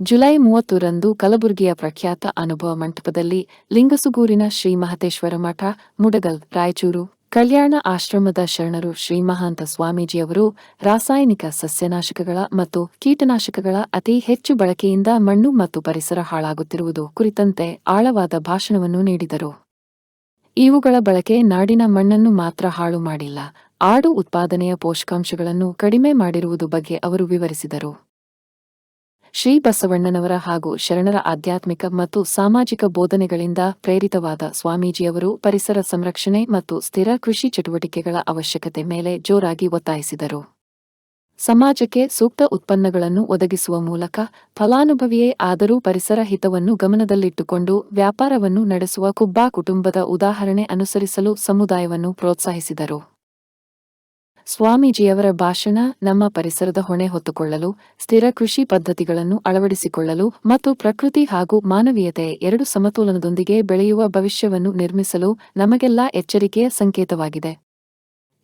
July ಮೂವತ್ತರಂದು ಕಲಬುರಗಿಯ ಪ್ರಖ್ಯಾತ ಅನುಭವ ಮಂಟಪದಲ್ಲಿ ಲಿಂಗಸುಗೂರಿನ ಶ್ರೀ ಮಹತೇಶ್ವರ ಮಠ, ಮುಡಗಲ್, ರಾಯಚೂರು, ಕಲ್ಯಾಣ ಆಶ್ರಮದ ಶರಣರು ಶ್ರೀ ಮಹಾಂತ ಸ್ವಾಮೀಜಿಯವರು ರಾಸಾಯನಿಕ ಸಸ್ಯನಾಶಕಗಳ ಮತ್ತು ಕೀಟನಾಶಕಗಳ ಅತಿ ಹೆಚ್ಚು ಬಳಕೆಯಿಂದ ಮಣ್ಣು ಮತ್ತು ಪರಿಸರ ಹಾಳಾಗುತ್ತಿರುವುದು ಕುರಿತಂತೆ ಆಳವಾದ ಭಾಷಣವನ್ನು ನೀಡಿದರು. ಇವುಗಳ ಬಳಕೆ ನಾಡಿನ ಮಣ್ಣನ್ನು ಮಾತ್ರ ಹಾಳು ಮಾಡಿಲ್ಲ, ಆಡು ಉತ್ಪಾದನೆಯ ಪೋಷಕಾಂಶಗಳನ್ನು ಕಡಿಮೆ ಮಾಡಿರುವುದು ಬಗ್ಗೆ ಅವರು ವಿವರಿಸಿದರು. ಶ್ರೀ ಬಸವಣ್ಣನವರ ಹಾಗೂ ಶರಣರ ಆಧ್ಯಾತ್ಮಿಕ ಮತ್ತು ಸಾಮಾಜಿಕ ಬೋಧನೆಗಳಿಂದ ಪ್ರೇರಿತವಾದ ಸ್ವಾಮೀಜಿಯವರು ಪರಿಸರ ಸಂರಕ್ಷಣೆ ಮತ್ತು ಸ್ಥಿರ ಕೃಷಿ ಚಟುವಟಿಕೆಗಳ ಅವಶ್ಯಕತೆ ಮೇಲೆ ಜೋರಾಗಿ ಒತ್ತಾಯಿಸಿದರು. ಸಮಾಜಕ್ಕೆ ಸೂಕ್ತ ಉತ್ಪನ್ನಗಳನ್ನು ಒದಗಿಸುವ ಮೂಲಕ ಫಲಾನುಭವಿಯೇ ಆದರೂ ಪರಿಸರ ಹಿತವನ್ನು ಗಮನದಲ್ಲಿಟ್ಟುಕೊಂಡು ವ್ಯಾಪಾರವನ್ನು ನಡೆಸುವ ಕುಬ್ಬಾ ಕುಟುಂಬದ ಉದಾಹರಣೆ ಅನುಸರಿಸಲು ಸಮುದಾಯವನ್ನು ಪ್ರೋತ್ಸಾಹಿಸಿದರು. ಸ್ವಾಮೀಜಿಯವರ ಭಾಷಣ ನಮ್ಮ ಪರಿಸರದ ಹೊಣೆ ಹೊತ್ತುಕೊಳ್ಳಲು, ಸ್ಥಿರ ಕೃಷಿ ಪದ್ಧತಿಗಳನ್ನು ಅಳವಡಿಸಿಕೊಳ್ಳಲು ಮತ್ತು ಪ್ರಕೃತಿ ಹಾಗೂ ಮಾನವೀಯತೆ ಎರಡು ಸಮತೋಲನದೊಂದಿಗೆ ಬೆಳೆಯುವ ಭವಿಷ್ಯವನ್ನು ನಿರ್ಮಿಸಲು ನಮಗೆಲ್ಲ ಎಚ್ಚರಿಕೆಯ ಸಂಕೇತವಾಗಿದೆ.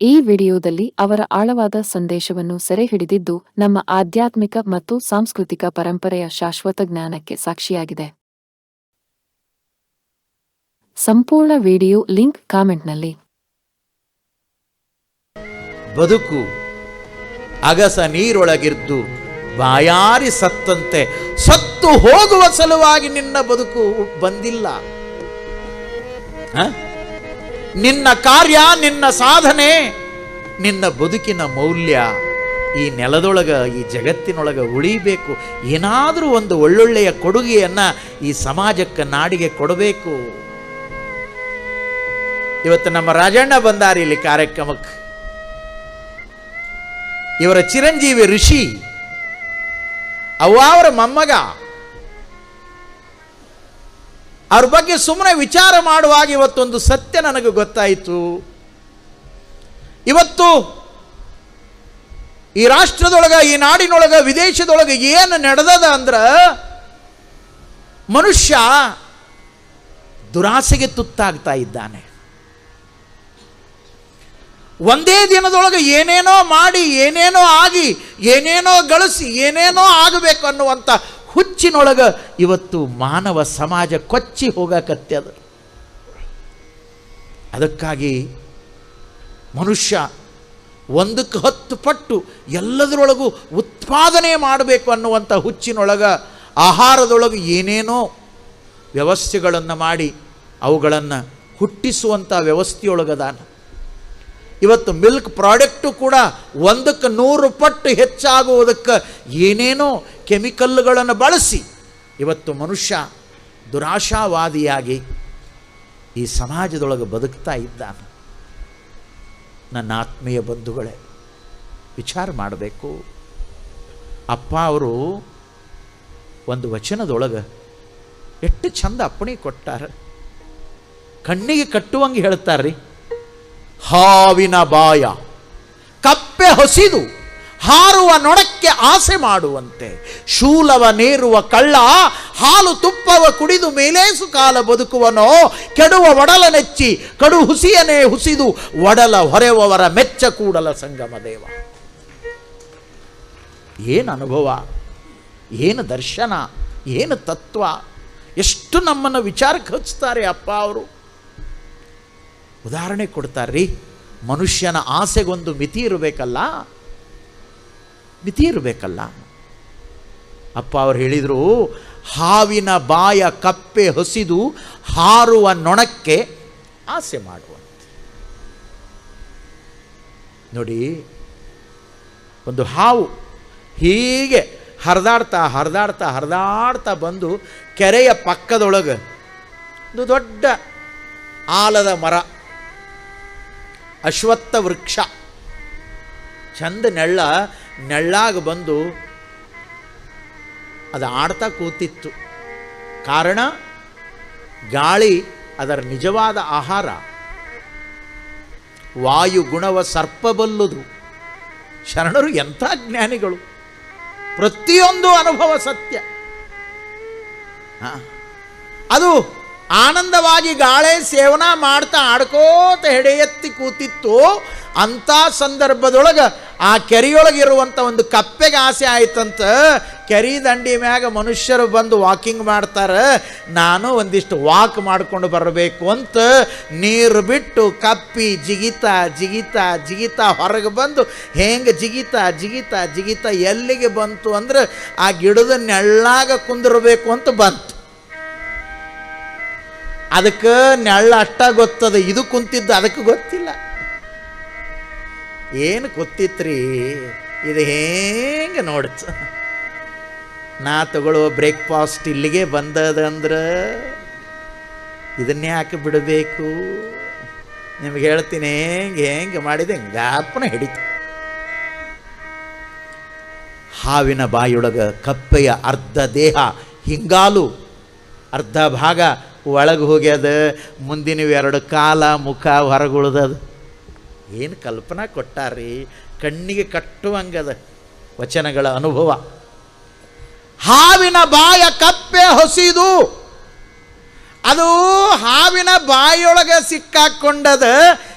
ಈ ವಿಡಿಯೋದಲ್ಲಿ ಅವರ ಆಳವಾದ ಸಂದೇಶವನ್ನು ಸೆರೆಹಿಡಿದಿದ್ದು ನಮ್ಮ ಆಧ್ಯಾತ್ಮಿಕ ಮತ್ತು ಸಾಂಸ್ಕೃತಿಕ ಪರಂಪರೆಯ ಶಾಶ್ವತ ಜ್ಞಾನಕ್ಕೆ ಸಾಕ್ಷಿಯಾಗಿದೆ. ಸಂಪೂರ್ಣ ವಿಡಿಯೋ ಲಿಂಕ್ ಕಾಮೆಂಟ್ನಲ್ಲಿ. ಬದುಕು. ಅಗಸ ನೀರೊಳಗಿದ್ದು ಬಾಯಾರಿ ಸತ್ತಂತೆ. ಸತ್ತು ಹೋಗುವ ಸಲುವಾಗಿ ನಿನ್ನ ಬದುಕು ಬಂದಿಲ್ಲ? ನಿನ್ನ ಕಾರ್ಯ, ನಿನ್ನ ಸಾಧನೆ, ನಿನ್ನ ಬದುಕಿನ ಮೌಲ್ಯ ಈ ನೆಲದೊಳಗ, ಈ ಜಗತ್ತಿನೊಳಗ ಉಳಿಬೇಕು. ಏನಾದರೂ ಒಂದು ಒಳ್ಳೊಳ್ಳೆಯ ಕೊಡುಗೆಯನ್ನ ಈ ಸಮಾಜಕ್ಕೆ ನಾಡಿಗೆ ಕೊಡಬೇಕು. ಇವತ್ತು ನಮ್ಮ ರಾಜಣ್ಣ ಬಂದಾರಿ ಇಲ್ಲಿ ಕಾರ್ಯಕ್ರಮಕ್ಕೆ. ಇವರ ಚಿರಂಜೀವಿ ಋಷಿ, ಅವ್ವ ಅವರ ಮೊಮ್ಮಗ. ಅವ್ರ ಬಗ್ಗೆ ಸುಮ್ಮನೆ ವಿಚಾರ ಮಾಡುವಾಗ ಇವತ್ತೊಂದು ಸತ್ಯ ನನಗೆ ಗೊತ್ತಾಯಿತು. ಇವತ್ತು ಈ ರಾಷ್ಟ್ರದೊಳಗ, ಈ ನಾಡಿನೊಳಗ, ವಿದೇಶದೊಳಗೆ ಏನು ನಡೆದದ ಅಂದ್ರ ಮನುಷ್ಯ ದುರಾಸೆಗೆ ತುತ್ತಾಗ್ತಾ ಇದ್ದಾನೆ. ಒಂದೇ ದಿನದೊಳಗೆ ಏನೇನೋ ಮಾಡಿ, ಏನೇನೋ ಆಗಿ, ಏನೇನೋ ಗಳಿಸಿ, ಏನೇನೋ ಆಗಬೇಕು ಅನ್ನುವಂಥ ಹುಚ್ಚಿನೊಳಗೆ ಇವತ್ತು ಮಾನವ ಸಮಾಜ ಕೊಚ್ಚಿ ಹೋಗಕತ್ಯದ ಅದಕ್ಕಾಗಿ ಮನುಷ್ಯ ಒಂದಕ್ಕೆ ಹತ್ತು ಪಟ್ಟು ಎಲ್ಲದರೊಳಗೂ ಉತ್ಪಾದನೆ ಮಾಡಬೇಕು ಅನ್ನುವಂಥ ಹುಚ್ಚಿನೊಳಗೆ ಆಹಾರದೊಳಗೆ ಏನೇನೋ ವ್ಯವಸ್ಥೆಗಳನ್ನು ಮಾಡಿ ಅವುಗಳನ್ನು ಹುಟ್ಟಿಸುವಂಥ ವ್ಯವಸ್ಥೆಯೊಳಗದಾನ. ಇವತ್ತು ಮಿಲ್ಕ್ ಪ್ರಾಡಕ್ಟು ಕೂಡ ಒಂದಕ್ಕೆ ನೂರು ಪಟ್ಟು ಹೆಚ್ಚಾಗುವುದಕ್ಕೆ ಏನೇನೋ ಕೆಮಿಕಲ್ಗಳನ್ನು ಬಳಸಿ ಇವತ್ತು ಮನುಷ್ಯ ದುರಾಶಾವಾದಿಯಾಗಿ ಈ ಸಮಾಜದೊಳಗೆ ಬದುಕ್ತಾ ಇದ್ದಾನೆ. ನನ್ನ ಆತ್ಮೀಯ ಬಂಧುಗಳೇ, ವಿಚಾರ ಮಾಡಬೇಕು. ಅಪ್ಪ ಅವರು ಒಂದು ವಚನದೊಳಗೆ ಎಷ್ಟು ಚಂದ ಅಪ್ಪಣೆ ಕೊಟ್ಟಾರ. ಕಣ್ಣಿಗೆ ಕಟ್ಟುವಂಗೆ ಹೇಳ್ತಾರ್ರಿ. ಹಾವಿನ ಬಾಯ. ಕಪ್ಪೆ ಹೊಸಿದು, ಹಾರುವ ನೊಣಕ್ಕೆ ಆಸೆ ಮಾಡುವಂತೆ. ಶೂಲವ ನೇರುವ ಕಳ್ಳ, ಹಾಲು ತುಪ್ಪವ ಕುಡಿದು ಮೇಲೇಸು ಕಾಲ ಬದುಕುವನೋ, ಕೆಡುವ ಒಡಲ ನೆಚ್ಚಿ, ಕಡು ಹುಸಿಯನೇ ಹುಸಿದು, ಒಡಲ ಹೊರೆವವರ ಮೆಚ್ಚ ಕೂಡಲ ಸಂಗಮ ದೇವ. ಏನು ಅನುಭವ? ಏನು ದರ್ಶನ? ಏನು ತತ್ವ? ಎಷ್ಟು ನಮ್ಮನ್ನು ವಿಚಾರಕ್ಕೆ ಹಚ್ತಾರೆ ಅಪ್ಪ ಅವರು. ಉದಾಹರಣೆ ಕೊಡ್ತಾರ್ರಿ. ಮನುಷ್ಯನ ಆಸೆಗೊಂದು ಮಿತಿ ಇರಬೇಕಲ್ಲ. ಮಿತಿ ಇರಬೇಕಲ್ಲ. ಅಪ್ಪ ಅವ್ರು ಹೇಳಿದರು, ಹಾವಿನ ಬಾಯ ಕಪ್ಪೆ ಹೊಸಿದು ಹಾರುವ ನೊಣಕ್ಕೆ ಆಸೆ ಮಾಡುವಂತೆ. ನೋಡಿ, ಒಂದು ಹಾವು ಹೀಗೆ ಹರಿದಾಡ್ತಾ ಹರಿದಾಡ್ತಾ ಹರಿದಾಡ್ತಾ ಬಂದು ಕೆರೆಯ ಪಕ್ಕದೊಳಗೆ ಒಂದು ದೊಡ್ಡ ಆಲದ ಮರ ಅಶ್ವತ್ಥ ವೃಕ್ಷ. ಚಂದ ನೆಳ್ಳ, ನೆಳ್ಳಾಗ ಬಂದು ಅದು ಆಡ್ತಾ ಕೂತಿತ್ತು. ಕಾರಣ, ಗಾಳಿ ಅದರ ನಿಜವಾದ ಆಹಾರ. ವಾಯು ಗುಣವ ಸರ್ಪಬಲ್ಲುದು. ಶರಣರು ಎಂಥ ಜ್ಞಾನಿಗಳು ಪ್ರತಿಯೊಂದು ಅನುಭವ ಸತ್ಯ. ಅದು ಆನಂದವಾಗಿ ಗಾಳೆ ಸೇವನ ಮಾಡ್ತಾ ಆಡ್ಕೋತ ಹೆಡೆ ಎತ್ತಿ ಕೂತಿತ್ತು. ಅಂಥ ಸಂದರ್ಭದೊಳಗೆ ಆ ಕೆರೆಯೊಳಗಿರುವಂಥ ಒಂದು ಕಪ್ಪೆಗೆ ಆಸೆ ಆಯ್ತಂತ ಕೆರೆ ದಂಡಿ ಮ್ಯಾಗ ಮನುಷ್ಯರು ಬಂದು ವಾಕಿಂಗ್ ಮಾಡ್ತಾರೆ. ನಾನು ಒಂದಿಷ್ಟು ವಾಕ್ ಮಾಡ್ಕೊಂಡು ಬರಬೇಕು ಅಂತ ನೀರು ಬಿಟ್ಟು ಕಪ್ಪಿ ಜಿಗಿತಾ ಜಿಗಿತಾ ಜಿಗಿತಾ ಹೊರಗೆ ಬಂದು ಹೆಂಗೆ ಜಿಗಿತಾ ಜಿಗಿತಾ ಜಿಗಿತಾ ಎಲ್ಲಿಗೆ ಬಂತು ಅಂದ್ರೆ ಆ ಗಿಡದ ನೆಳ್ಳಾಗ ಕುಂದಿರಬೇಕು ಅಂತ ಬಂತು. ಅದಕ್ಕೆ ನೆಳ್ಳ ಅಷ್ಟ ಗೊತ್ತದ, ಇದು ಕುಂತಿದ್ದು ಅದಕ್ಕೆ ಗೊತ್ತಿಲ್ಲ. ಏನು ಗೊತ್ತಿತ್ರಿ? ಇದು ಹೆಂಗೆ ನೋಡ್ತು? ನಾ ತಗೊಳ್ಳೋ ಬ್ರೇಕ್ಫಾಸ್ಟ್ ಇಲ್ಲಿಗೆ ಬಂದದಂದ್ರೆ ಇದನ್ನೇ ಯಾಕೆ ಬಿಡಬೇಕು? ನಿಮ್ಗೆ ಹೇಳ್ತೀನಿ, ಹೆಂಗೆ ಹೆಂಗೆ ಮಾಡಿದೆ ಗಾಪನ ಹಿಡಿತು. ಹಾವಿನ ಬಾಯೊಳಗ ಕಪ್ಪೆಯ ಅರ್ಧ ದೇಹ, ಹಿಂಗಾಲು ಅರ್ಧ ಭಾಗ ಒಳಗೆ ಹೋಗ್ಯದ ಮುಂದಿನ ಎರಡು ಕಾಲ ಮುಖ ಹೊರಗುಳ್ದದು. ಏನು ಕಲ್ಪನಾ ಕೊಟ್ಟಾರಿ? ಕಣ್ಣಿಗೆ ಕಟ್ಟುವಂಗದ ವಚನಗಳ ಅನುಭವ. ಹಾವಿನ ಬಾಯ ಕಪ್ಪೆ ಹೊಸಿದು, ಅದು ಹಾವಿನ ಬಾಯೊಳಗೆ ಸಿಕ್ಕಾಕೊಂಡದ,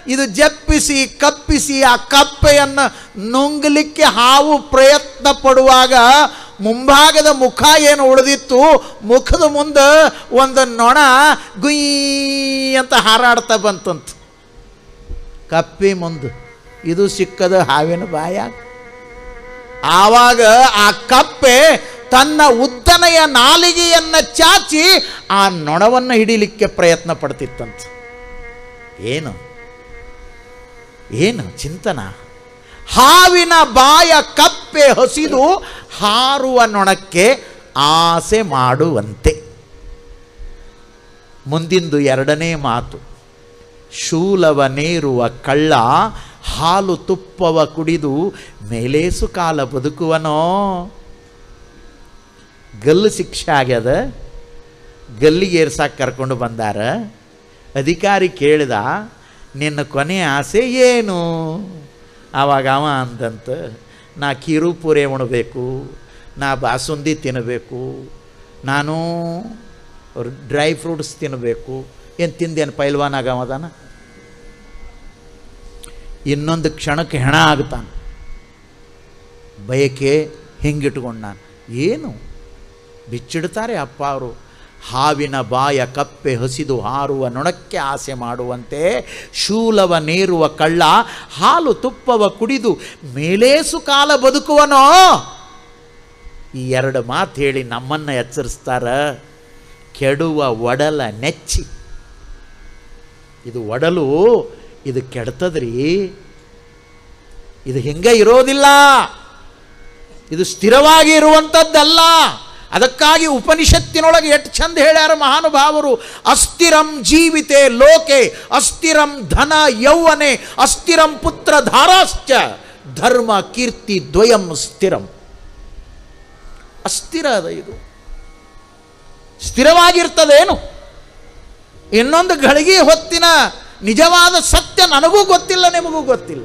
ಇದು ಜಪ್ಪಿಸಿ, ಕಪ್ಪಿಸಿ ಆ ಕಪ್ಪೆಯನ್ನು ನುಂಗಲಿಕ್ಕೆ ಹಾವು ಪ್ರಯತ್ನ ಪಡುವಾಗ ಮುಂಭಾಗದ ಮುಖ ಏನು ಉಳಿದಿತ್ತು? ಮುಖದ ಮುಂದೆ ಒಂದು ನೊಣ ಗುಯ್ ಅಂತ ಹಾರಾಡ್ತಾ ಬಂತಂತ. ಕಪ್ಪಿ ಮುಂದೆ. ಇದು ಸಿಕ್ಕದ ಹಾವಿನ ಬಾಯ. ಆವಾಗ ಆ ಕಪ್ಪೆ ತನ್ನ ಉದ್ದನೆಯ ನಾಲಿಗೆಯನ್ನು ಚಾಚಿ ಆ ನೊಣವನ್ನು ಹಿಡಿಲಿಕ್ಕೆ ಪ್ರಯತ್ನ ಪಡ್ತಿತ್ತಂತ. ಏನು? ಏನು ಚಿಂತನ? ಹಾವಿನ ಬಾಯ ಕಪ್ಪೆ ಹಸಿದು ಹಾರುವ ನೊಣಕ್ಕೆ ಆಸೆ ಮಾಡುವಂತೆ. ಮುಂದಿಂದು ಎರಡನೇ ಮಾತು, ಶೂಲವ ನೇರುವ ಕಳ್ಳ, ಹಾಲು ತುಪ್ಪವ ಕುಡಿದು ಮೇಲೇಸು ಕಾಲ ಬದುಕುವನೋ? ಗಲ್ಲು ಶಿಕ್ಷೆ ಆಗ್ಯದ? ಗಲ್ಲಿಗೆ ಏರ್ಸಾಕ್ ಕರ್ಕೊಂಡು ಬಂದಾರ? ಅಧಿಕಾರಿ ಕೇಳಿದ, ನಿನ್ನ ಕೊನೆ ಆಸೆ ಏನು? ಆವಾಗ ಅವ ಅಂದಂತ ನಾ ಕೀರು ಪೂರೆ ಉಣಬೇಕು, ನಾ ಬಾಸುಂದಿ ತಿನ್ನಬೇಕು ನಾನು ಡ್ರೈ ಫ್ರೂಟ್ಸ್ ತಿನ್ನಬೇಕು ಏನು ತಿಂದೇನು ಪೈಲ್ವಾನ್ ಆಗಮದಾನ ಇನ್ನೊಂದು ಕ್ಷಣಕ್ಕೆ ಹೆಣ ಆಗ್ತಾನೆ. ಬಯಕೆ ಹಿಂಗಿಟ್ಕೊಂಡು ನಾನು. ಏನು? ಬಿಚ್ಚಿಡ್ತಾರೆ ಅಪ್ಪ ಅವರು. ಹಾವಿನ ಬಾಯ ಕಪ್ಪೆ ಹಸಿದು ಹಾರುವ ನೊಣಕ್ಕೆ ಆಸೆ ಮಾಡುವಂತೆ ಶೂಲವ ನೇರುವ ಕಳ್ಳ ಹಾಲು ತುಪ್ಪವ ಕುಡಿದು ಮೇಲೇಸು ಕಾಲ ಬದುಕುವನೋ? ಈ ಎರಡು ಮಾತು ಹೇಳಿ ನಮ್ಮನ್ನು ಎಚ್ಚರಿಸ್ತಾರ. ಕೆಡುವ ಒಡಲ ನೆಚ್ಚಿ. ಇದು ಒಡಲು, ಇದು ಕೆಡ್ತದ್ರಿ. ಇದು ಹಿಂಗೆ ಇರೋದಿಲ್ಲ. ಇದು ಸ್ಥಿರವಾಗಿ ಇರುವಂಥದ್ದಲ್ಲ. ಅದಕ್ಕಾಗಿ ಉಪನಿಷತ್ತಿನೊಳಗೆ ಎಷ್ಟು ಚಂದ ಹೇಳ್ಯಾರ ಮಹಾನುಭಾವರು, ಅಸ್ಥಿರಂ ಜೀವಿತೆ ಲೋಕೆ, ಅಸ್ಥಿರಂ ಧನ ಯೌವನೆ, ಅಸ್ಥಿರಂ ಪುತ್ರ ಧಾರಾಶ್ಚ, ಧರ್ಮ ಕೀರ್ತಿ ದ್ವಯಂ ಸ್ಥಿರಂ. ಅಸ್ಥಿರ ಅದ ಇದು. ಸ್ಥಿರವಾಗಿರ್ತದೇನು? ಇನ್ನೊಂದು ಗಳಿಗೆ ಹೊತ್ತಿನ ನಿಜವಾದ ಸತ್ಯ ನನಗೂ ಗೊತ್ತಿಲ್ಲ, ನಿಮಗೂ ಗೊತ್ತಿಲ್ಲ.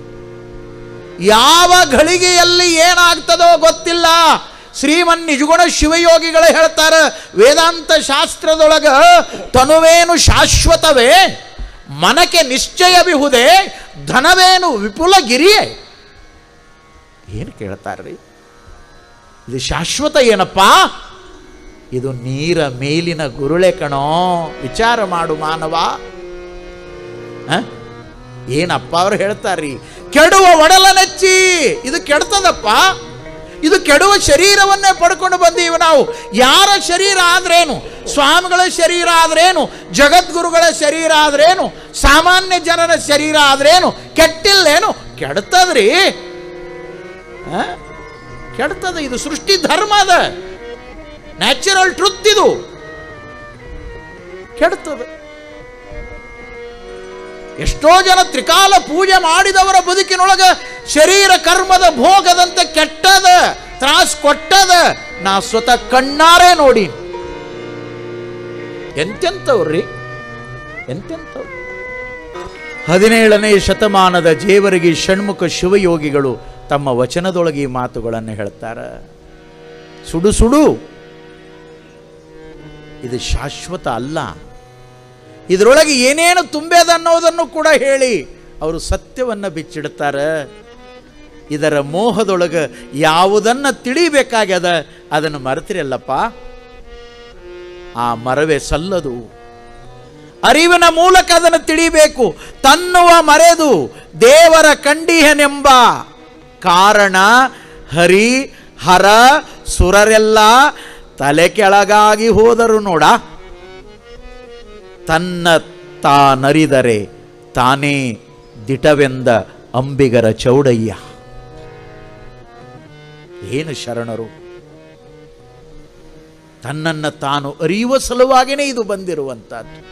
ಯಾವ ಘಳಿಗೆಯಲ್ಲಿ ಏನಾಗ್ತದೋ ಗೊತ್ತಿಲ್ಲ. ಶ್ರೀಮನ್ ನಿಜಗುಣ ಶಿವಯೋಗಿಗಳು ಹೇಳ್ತಾರೆ, ವೇದಾಂತ ಶಾಸ್ತ್ರದೊಳಗ ತನುವೇನು ಶಾಶ್ವತವೇ, ಮನಕ್ಕೆ ನಿಶ್ಚಯವಿಹುದೇ ಧನವೇನು ವಿಪುಲ ಗಿರಿಯೇ ಏನು ಕೇಳ್ತಾರ್ರಿ? ಇದು ಶಾಶ್ವತ ಏನಪ್ಪ? ಇದು ನೀರ ಮೇಲಿನ ಗುರುಳೆ ಕಣೋ, ವಿಚಾರ ಮಾಡು ಮಾನವ? ಏನಪ್ಪ ಅವ್ರು ಹೇಳ್ತಾರ್ರಿ? ಕೆಡುವ ಒಡಲ ನೆಚ್ಚಿ, ಇದು ಕೆಡ್ತದಪ್ಪ. ಇದು ಕೆಡುವ ಶರೀರವನ್ನೇ ಪಡ್ಕೊಂಡು ಬಂದೀವಿ ನಾವು. ಯಾರ ಶರೀರ ಆದ್ರೇನು? ಸ್ವಾಮಿಗಳ ಶರೀರ ಆದ್ರೇನು? ಜಗದ್ಗುರುಗಳ ಶರೀರ ಆದ್ರೇನು? ಸಾಮಾನ್ಯ ಜನರ ಶರೀರ ಆದ್ರೇನು? ಕೆಟ್ಟಿಲ್ಲೇನು? ಕೆಡ್ತದ್ರಿ? ಕೆಡ್ತದ, ಇದು ಸೃಷ್ಟಿ ಧರ್ಮ ಅದ. ನ್ಯಾಚುರಲ್ ಟ್ರುತ್ ಇದು. ಕೆಡ್ತದ. ಎಷ್ಟೋ ಜನ ತ್ರಿಕಾಲ ಪೂಜೆ ಮಾಡಿದವರ ಬದುಕಿನೊಳಗ ಶರೀರ ಕರ್ಮದ ಭೋಗದಂತೆ ಕೆಟ್ಟದ, ತ್ರಾಸ್ ಕೊಟ್ಟದ, ನಾ ಸ್ವತಃ ಕಣ್ಣಾರೆ ನೋಡಿ ಎಂತೆಂತವ್ರಿ ಎಂತೆಂತವ್ರಿ ಹದಿನೇಳನೇ ಶತಮಾನದ ಜೇವರಿಗೆ ಷಣ್ಮುಖ ಶಿವಯೋಗಿಗಳು ತಮ್ಮ ವಚನದೊಳಗೆ ಈ ಮಾತುಗಳನ್ನು ಹೇಳ್ತಾರೆ. ಸುಡು ಸುಡು. ಇದು ಶಾಶ್ವತ ಅಲ್ಲ. ಇದರೊಳಗೆ ಏನೇನು ತುಂಬೇದ ಅನ್ನೋದನ್ನು ಕೂಡ ಹೇಳಿ ಅವರು ಸತ್ಯವನ್ನು ಬಿಚ್ಚಿಡ್ತಾರೆ. ಇದರ ಮೋಹದೊಳಗೆ ಯಾವುದನ್ನು ತಿಳಿಬೇಕಾಗ್ಯದ, ಅದನ್ನು ಮರೆತಿರಲ್ಲಪ್ಪ ಆ ಮರವೇ ಸಲ್ಲದು. ಅರಿವಿನ ಮೂಲಕ ಅದನ್ನು ತಿಳಿಬೇಕು. ತನ್ನುವ ಮರೆದು ದೇವರ ಕಂಡಿಹನೆಂಬ ಕಾರಣ ಹರಿ, ಹರ, ಸುರರೆಲ್ಲ ತಲೆ ಕೆಳಗಾಗಿ ಹೋದರು ನೋಡ. ತನ್ನ ತಾನರಿದರೆ ತಾನೇ ದಿಟವೆಂದ ಅಂಬಿಗರ ಚೌಡಯ್ಯ. ಏನು ಶರಣರು? ತನ್ನನ್ನು ತಾನು ಅರಿಯುವ ಸಲುವಾಗಿನೇ ಇದು ಬಂದಿರುವಂತಹದ್ದು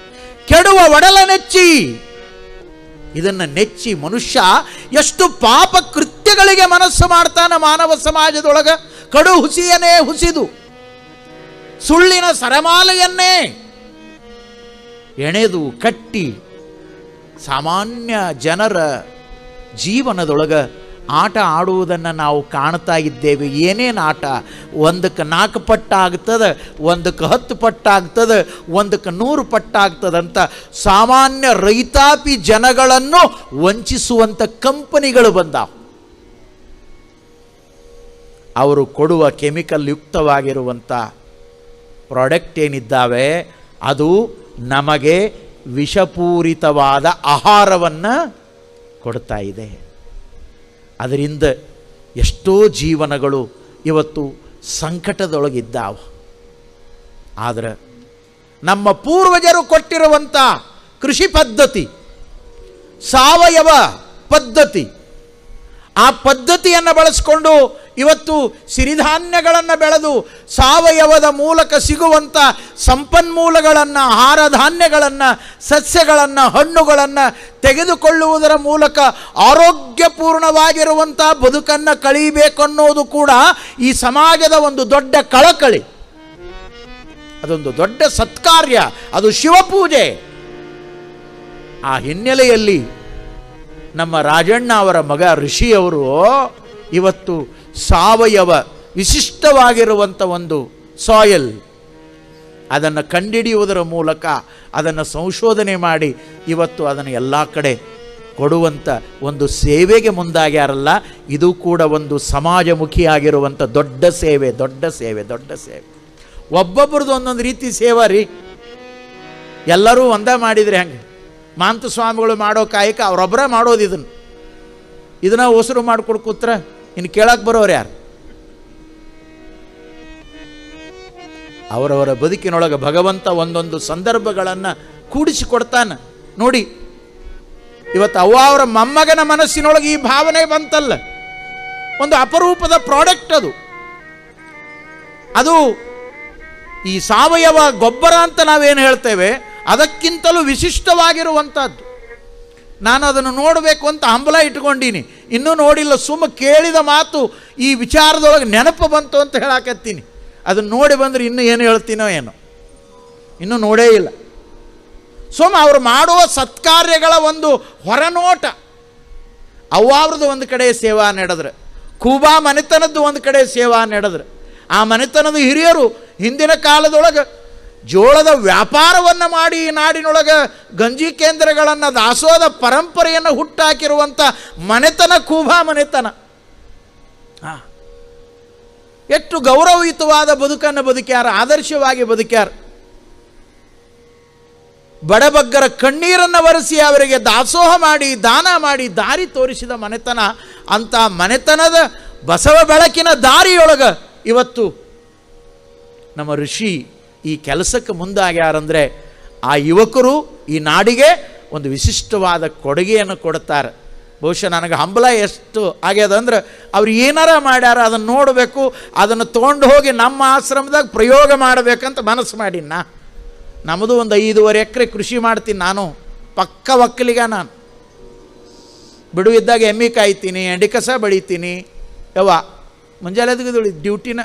ಕೆಡುವ ಒಡಲ ನೆಚ್ಚಿ. ಇದನ್ನ ನೆಚ್ಚಿ ಮನುಷ್ಯ ಎಷ್ಟು ಪಾಪ ಕೃತ್ಯಗಳಿಗೆ ಮನಸ್ಸು ಮಾಡ್ತಾನೆ ಮಾನವ ಸಮಾಜದೊಳಗ. ಕಡು ಹುಸಿಯನ್ನೇ ಹುಸಿದು. ಸುಳ್ಳಿನ ಸರಮಾಲೆಯನ್ನೇ ಎಣೆದು ಕಟ್ಟಿ ಸಾಮಾನ್ಯ ಜನರ ಜೀವನದೊಳಗ ಆಟ ಆಡುವುದನ್ನು ನಾವು ಕಾಣ್ತಾ ಇದ್ದೇವೆ. ಏನೇನು ಆಟ? ಒಂದಕ್ಕೆ ನಾಲ್ಕು ಪಟ್ಟ ಆಗ್ತದೆ ಒಂದಕ್ಕೆ ಹತ್ತು ಪಟ್ಟ ಆಗ್ತದೆ ಒಂದಕ್ಕೆ ನೂರು ಪಟ್ಟಾಗ್ತದಂತ ಸಾಮಾನ್ಯ ರೈತಾಪಿ ಜನಗಳನ್ನು ವಂಚಿಸುವಂಥ ಕಂಪನಿಗಳು ಬಂದಾವು. ಅವರು ಕೊಡುವ ಕೆಮಿಕಲ್ ಯುಕ್ತವಾಗಿರುವಂಥ ಪ್ರಾಡಕ್ಟ್ ಏನಿದ್ದಾವೆ? ಅದು ನಮಗೆ ವಿಷಪೂರಿತವಾದ ಆಹಾರವನ್ನು ಕೊಡ್ತಾ ಇದೆ. ಅದರಿಂದ ಎಷ್ಟೋ ಜೀವನಗಳು ಇವತ್ತು ಸಂಕಟದೊಳಗಿದ್ದಾವೆ. ಆದರೆ ನಮ್ಮ ಪೂರ್ವಜರು ಕೊಟ್ಟಿರುವಂಥ ಕೃಷಿ ಪದ್ಧತಿ, ಸಾವಯವ ಪದ್ಧತಿ, ಆ ಪದ್ಧತಿಯನ್ನು ಬಳಸಿಕೊಂಡು ಇವತ್ತು ಸಿರಿಧಾನ್ಯಗಳನ್ನು ಬೆಳೆದು ಸಾವಯವದ ಮೂಲಕ ಸಿಗುವಂಥ ಸಂಪನ್ಮೂಲಗಳನ್ನು ಆಹಾರ ಧಾನ್ಯಗಳನ್ನು ಸಸ್ಯಗಳನ್ನು, ಹಣ್ಣುಗಳನ್ನು ತೆಗೆದುಕೊಳ್ಳುವುದರ ಮೂಲಕ ಆರೋಗ್ಯಪೂರ್ಣವಾಗಿರುವಂಥ ಬದುಕನ್ನು ಕಳೀಬೇಕನ್ನೋದು ಕೂಡ ಈ ಸಮಾಜದ ಒಂದು ದೊಡ್ಡ ಕಳಕಳಿ. ಅದೊಂದು ದೊಡ್ಡ ಸತ್ಕಾರ್ಯ, ಅದು ಶಿವಪೂಜೆ. ಆ ಹಿನ್ನೆಲೆಯಲ್ಲಿ ನಮ್ಮ ರಾಜಣ್ಣ ಅವರ ಮಗ ಋಷಿಯವರು ಇವತ್ತು ಸಾವಯವ ವಿಶಿಷ್ಟವಾಗಿರುವಂಥ ಒಂದು ಸಾಯಲ್ ಅದನ್ನು ಕಂಡಿಡಿಯುವುದರ ಮೂಲಕ ಅದನ್ನು ಸಂಶೋಧನೆ ಮಾಡಿ ಇವತ್ತು ಅದನ್ನು ಎಲ್ಲ ಕಡೆ ಕೊಡುವಂಥ ಒಂದು ಸೇವೆಗೆ ಮುಂದಾಗ್ಯಾರಲ್ಲ, ಇದು ಕೂಡ ಒಂದು ಸಮಾಜಮುಖಿಯಾಗಿರುವಂಥ ದೊಡ್ಡ ಸೇವೆ ದೊಡ್ಡ ಸೇವೆ ದೊಡ್ಡ ಸೇವೆ. ಒಬ್ಬೊಬ್ರದ್ದು ಒಂದೊಂದು ರೀತಿ ಸೇವಾ ರೀ. ಎಲ್ಲರೂ ಒಂದೇ ಮಾಡಿದರೆ ಹೆಂಗೆ? ಮಾಂತ ಸ್ವಾಮಿಗಳು ಮಾಡೋ ಕಾಯಕ ಅವರೊಬ್ಬರೇ ಮಾಡೋದು ಇದನ್ನು. ಇದನ್ನ ಉಸಿರು ಮಾಡ್ಕೊಡ್ ಕೂತ್ರ. ಇನ್ನು ಕೇಳಕ್ಕೆ ಬರೋರು ಯಾರು? ಅವರವರ ಬದುಕಿನೊಳಗೆ ಭಗವಂತ ಒಂದೊಂದು ಸಂದರ್ಭಗಳನ್ನು ಕೂಡಿಸಿಕೊಡ್ತಾನೆ. ನೋಡಿ, ಇವತ್ತು ಅವ್ವ ಅವರ ಮೊಮ್ಮಗನ ಮನಸ್ಸಿನೊಳಗೆ ಈ ಭಾವನೆ ಬಂತಲ್ಲ. ಒಂದು ಅಪರೂಪದ ಪ್ರಾಡಕ್ಟ್ ಅದು. ಅದು ಈ ಸಾವಯವ ಗೊಬ್ಬರ ಅಂತ ನಾವೇನು ಹೇಳ್ತೇವೆ, ಅದಕ್ಕಿಂತಲೂ ವಿಶಿಷ್ಟವಾಗಿರುವಂಥದ್ದು ನಾನು ಅದನ್ನು ನೋಡಬೇಕು ಅಂತ ಹಂಬಲ ಇಟ್ಕೊಂಡೀನಿ. ಇನ್ನೂ ನೋಡಿಲ್ಲ, ಸುಮ್ಮ ಕೇಳಿದ ಮಾತು, ಈ ವಿಚಾರದೊಳಗೆ ನೆನಪು ಬಂತು ಅಂತ ಹೇಳಾಕತ್ತೀನಿ. ಅದನ್ನು ನೋಡಿ ಬಂದರೆ ಇನ್ನೂ ಏನು ಹೇಳ್ತೀನೋ ಏನೋ. ಇನ್ನೂ ನೋಡೇ ಇಲ್ಲ. ಸುಮ್ಮ ಅವರು ಮಾಡುವ ಸತ್ಕಾರ್ಯಗಳ ಒಂದು ಹೊರನೋಟ. ಅವ್ವಾವ್ರದ್ದು ಒಂದು ಕಡೆ ಸೇವಾ ನಡೆದ್ರೆ ಕೂಬಾ ಮನೆತನದ್ದು ಒಂದು ಕಡೆ ಸೇವಾ ನಡೆದ್ರೆ. ಆ ಮನೆತನದ ಹಿರಿಯರು ಹಿಂದಿನ ಕಾಲದೊಳಗೆ ಜೋಳದ ವ್ಯಾಪಾರವನ್ನು ಮಾಡಿ ಈ ನಾಡಿನೊಳಗೆ ಗಂಜಿ ಕೇಂದ್ರಗಳನ್ನು ದಾಸೋದ ಪರಂಪರೆಯನ್ನು ಹುಟ್ಟಾಕಿರುವಂಥ ಮನೆತನ ಕೂಭಾ ಮನೆತನ. ಹಾಂ. ಎಷ್ಟು ಗೌರವಯುತವಾದ ಬದುಕನ್ನು ಬದುಕ್ಯಾರ ಆದರ್ಶವಾಗಿ ಬದುಕ್ಯಾರ. ಬಡಬಗ್ಗರ ಕಣ್ಣೀರನ್ನು ಒರೆಸಿ ಅವರಿಗೆ ದಾಸೋಹ ಮಾಡಿ ದಾನ ಮಾಡಿ ದಾರಿ ತೋರಿಸಿದ ಮನೆತನ ಅಂತ ಮನೆತನದ ಬಸವ ಬೆಳಕಿನ ದಾರಿಯೊಳಗ ಇವತ್ತು ನಮ್ಮ ಋಷಿ ಈ ಕೆಲಸಕ್ಕೆ ಮುಂದಾಗ್ಯಾರಂದರೆ ಆ ಯುವಕರು ಈ ನಾಡಿಗೆ ಒಂದು ವಿಶಿಷ್ಟವಾದ ಕೊಡುಗೆಯನ್ನು ಕೊಡ್ತಾರೆ ಬಹುಶಃ ನನಗೆ ಹಂಬಲ ಎಷ್ಟು ಆಗ್ಯದ ಅಂದ್ರೆ ಅವ್ರು ಏನಾರ ಮಾಡ್ಯಾರ ಅದನ್ನು ನೋಡಬೇಕು, ಅದನ್ನು ತೊಗೊಂಡು ಹೋಗಿ ನಮ್ಮ ಆಶ್ರಮದಾಗ ಪ್ರಯೋಗ ಮಾಡಬೇಕಂತ ಮನಸ್ಸು ಮಾಡಿನ ನಮ್ಮದು ಒಂದು ಐದೂವರೆ ಎಕರೆ ಕೃಷಿ ಮಾಡ್ತೀನಿ ನಾನು, ಪಕ್ಕ ಒಕ್ಕಲಿಗ ನಾನು. ಬಿಡುವಿದ್ದಾಗ ಎಮ್ಮೆ ಕಾಯ್ತೀನಿ, ಎಂಡಿ ಕಸ ಬೆಳಿತೀನಿ. ಯವ್ವ, ಮುಂಜಾನೆ ಅದಕ್ಕೆ ಡ್ಯೂಟಿನ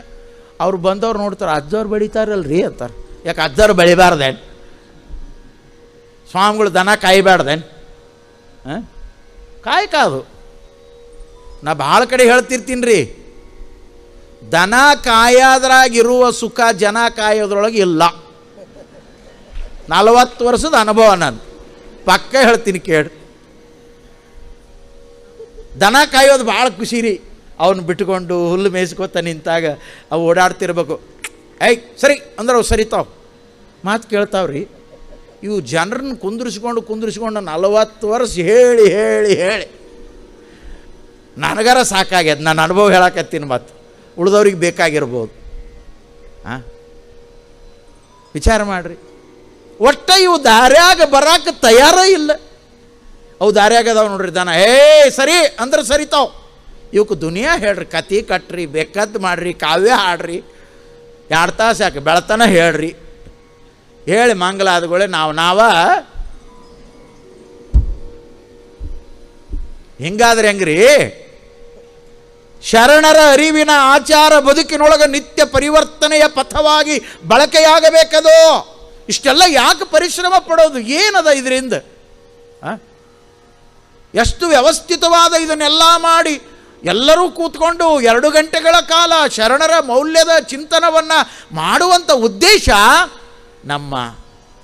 ಅವ್ರು ಬಂದವ್ರು ನೋಡ್ತಾರೆ, ಅಜ್ಜವ್ರು ಬೆಳಿತಾರಲ್ರಿ ಅಂತಾರೆ. ಯಾಕೆ ಅಜ್ಜವ್ರು ಬೆಳಿಬಾರ್ದೇನು? ಸ್ವಾಮಿಗಳು ದನ ಕಾಯಬಾರ್ದೇನು? ಹಾಂ? ಕಾಯಕ ಅದು ನಾ ಭಾಳ ಕಡೆ ಹೇಳ್ತಿರ್ತೀನಿ ರೀ ದನ ಕಾಯೋದ್ರಾಗಿರುವ ಸುಖ ಜನ ಕಾಯೋದ್ರೊಳಗೆ ಇಲ್ಲ. ನಲವತ್ತು ವರ್ಷದ ಅನುಭವ ನಾನು. ಪಕ್ಕ ಹೇಳ್ತೀನಿ ಕೇಳಿ. ದನ ಕಾಯೋದು ಭಾಳ ಖುಷಿ ರೀ. ಅವನು ಬಿಟ್ಟುಕೊಂಡು ಹುಲ್ಲು ಮೇಯಿಸ್ಕೊತ ನಿಂತಾಗ ಅವು ಓಡಾಡ್ತಿರ್ಬೇಕು. ಐ ಸರಿ, ಅಂದ್ರೆ ಅವು ಸರಿತಾವ್ ಮಾತು ಕೇಳ್ತಾವ್ರಿ, ಇವು ಜನರನ್ನ ಕುಂದಿರಿಸ್ಕೊಂಡು ಕುಂದಿರಿಸ್ಕೊಂಡು ನಲವತ್ತು ವರ್ಷ ಹೇಳಿ ಹೇಳಿ ಹೇಳಿ. ನನಗಾರ ಸಾಕಾಗ್ಯದ ನಾನು ಅನುಭವ ಹೇಳಕತ್ತೀನಿ ಮತ್ತು ಉಳಿದವ್ರಿಗೆ ಬೇಕಾಗಿರ್ಬೋದು. ಹಾಂ ವಿಚಾರ ಮಾಡಿರಿ. ಒಟ್ಟ ಇವು ದಾರ್ಯಾಗ ಬರಾಕ ತಯಾರೇ ಇಲ್ಲ. ಅವು ದಾರ್ಯಾಗದಾವ ನೋಡ್ರಿ ದನ. ಏ ಸರಿ, ಅಂದ್ರೆ ಸರಿತಾವ್ ಇವಕ್ಕೆ ದುನಿಯಾ ಹೇಳ್ರಿ ಕತಿ ಕಟ್ರಿ ಬೇಕದ್ದು ಮಾಡ್ರಿ, ಕಾವ್ಯ ಹಾಡ್ರಿ, ಎರಡು ತಾಸು ಯಾಕೆ ಬೆಳತನ ಹೇಳ್ರಿ. ಹೇಳಿ ಮಂಗಲ ನಾವು, ನಾವ ಹಿಂಗಾದ್ರೆ ಹೆಂಗ್ರಿ? ಶರಣರ ಅರಿವಿನ ಆಚಾರ ಬದುಕಿನೊಳಗೆ ನಿತ್ಯ ಪರಿವರ್ತನೆಯ ಪಥವಾಗಿ ಬಳಕೆಯಾಗಬೇಕದು. ಇಷ್ಟೆಲ್ಲ ಯಾಕೆ ಪರಿಶ್ರಮ ಪಡೋದು? ಏನದ ಇದರಿಂದ? ಎಷ್ಟು ವ್ಯವಸ್ಥಿತವಾದ ಇದನ್ನೆಲ್ಲ ಮಾಡಿ ಎಲ್ಲರೂ ಕೂತ್ಕೊಂಡು ಎರಡು ಗಂಟೆಗಳ ಕಾಲ ಶರಣರ ಮೌಲ್ಯದ ಚಿಂತನವನ್ನು ಮಾಡುವಂಥ ಉದ್ದೇಶ ನಮ್ಮ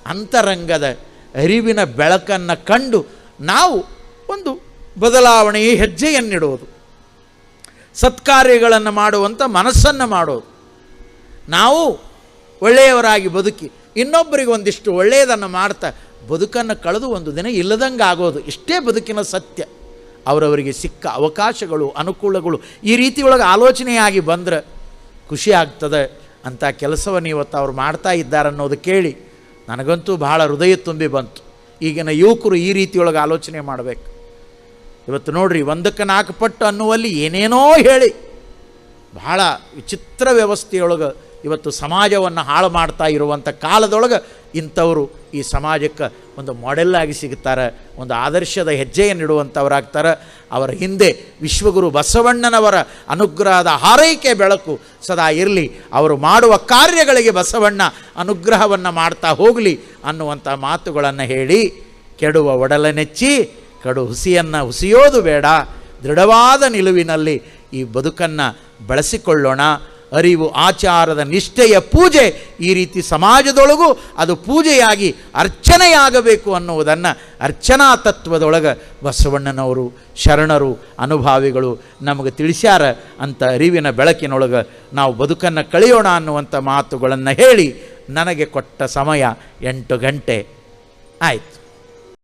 ಅಂತರಂಗದ ಅರಿವಿನ ಬೆಳಕನ್ನು ಕಂಡು ನಾವು ಒಂದು ಬದಲಾವಣೆಯ ಹೆಜ್ಜೆಯನ್ನಿಡೋದು ಸತ್ಕಾರ್ಯಗಳನ್ನು ಮಾಡುವಂಥ ಮನಸ್ಸನ್ನು ಮಾಡೋದು. ನಾವು ಒಳ್ಳೆಯವರಾಗಿ ಬದುಕಿ ಇನ್ನೊಬ್ಬರಿಗೆ ಒಂದಿಷ್ಟು ಒಳ್ಳೆಯದನ್ನು ಮಾಡ್ತಾ ಬದುಕನ್ನು ಕಳೆದು ಒಂದು ದಿನ ಇಲ್ಲದಂಗೆ ಆಗೋದು ಇಷ್ಟೇ ಬದುಕಿನ ಸತ್ಯ. ಅವರವರಿಗೆ ಸಿಕ್ಕ ಅವಕಾಶಗಳು, ಅನುಕೂಲಗಳು ಈ ರೀತಿಯೊಳಗೆ ಆಲೋಚನೆಯಾಗಿ ಬಂದರೆ ಖುಷಿ ಆಗ್ತದೆ ಅಂಥ ಕೆಲಸವನ್ನು ಇವತ್ತು ಅವ್ರು ಮಾಡ್ತಾ ಇದ್ದಾರೆ ಅನ್ನೋದು ಕೇಳಿ ನನಗಂತೂ ಬಹಳ ಹೃದಯ ತುಂಬಿ ಬಂತು. ಈಗಿನ ಯುವಕರು ಈ ರೀತಿಯೊಳಗೆ ಆಲೋಚನೆ ಮಾಡಬೇಕು. ಇವತ್ತು ನೋಡ್ರಿ, ಒಂದಕ್ಕೆ ನಾಲ್ಕು ಪಟ್ಟು ಅನ್ನುವಲ್ಲಿ ಏನೇನೋ ಹೇಳಿ ಬಹಳ ವಿಚಿತ್ರ ವ್ಯವಸ್ಥೆಯೊಳಗೆ ಇವತ್ತು ಸಮಾಜವನ್ನು ಹಾಳು ಮಾಡ್ತಾ ಇರುವಂಥ ಕಾಲದೊಳಗೆ ಇಂಥವರು ಈ ಸಮಾಜಕ್ಕೆ ಒಂದು ಮಾಡೆಲ್ ಆಗಿ ಸಿಗ್ತಾರೆ ಒಂದು ಆದರ್ಶದ ಹೆಜ್ಜೆಯನ್ನಿಡುವಂಥವರಾಗ್ತಾರೆ ಅವರ ಹಿಂದೆ ವಿಶ್ವಗುರು ಬಸವಣ್ಣನವರ ಅನುಗ್ರಹದ ಹಾರೈಕೆ ಬೆಳಕು ಸದಾ ಇರಲಿ. ಅವರು ಮಾಡುವ ಕಾರ್ಯಗಳಿಗೆ ಬಸವಣ್ಣ ಅನುಗ್ರಹವನ್ನು ಮಾಡ್ತಾ ಹೋಗಲಿ ಅನ್ನುವಂಥ ಮಾತುಗಳನ್ನು ಹೇಳಿ, ಕೆಡುವ ಒಡಲನೆಚ್ಚಿ ಕಡು ಹುಸಿಯನ್ನು ಹುಸಿಯೋದು ಬೇಡ. ದೃಢವಾದ ನಿಲುವಿನಲ್ಲಿ ಈ ಬದುಕನ್ನು ಬೆಳೆಸಿಕೊಳ್ಳೋಣ. ಅರಿವು, ಆಚಾರದ ನಿಷ್ಠೆಯ ಪೂಜೆ ಈ ರೀತಿ ಸಮಾಜದೊಳಗೂ ಅದು ಪೂಜೆಯಾಗಿ ಅರ್ಚನೆಯಾಗಬೇಕು ಅನ್ನುವುದನ್ನು ಅರ್ಚನಾ ತತ್ವದೊಳಗೆ ಬಸವಣ್ಣನವರು, ಶರಣರು, ಅನುಭಾವಿಗಳು ನಮಗೆ ತಿಳಿಸ್ಯಾರ ಅಂತ ಅರಿವಿನ ಬೆಳಕಿನೊಳಗೆ ನಾವು ಬದುಕನ್ನು ಕಳೆಯೋಣ ಅನ್ನುವಂಥ ಮಾತುಗಳನ್ನು ಹೇಳಿ ನನಗೆ ಕೊಟ್ಟ ಸಮಯ ಎಂಟು ಗಂಟೆ. ಆಯಿತು.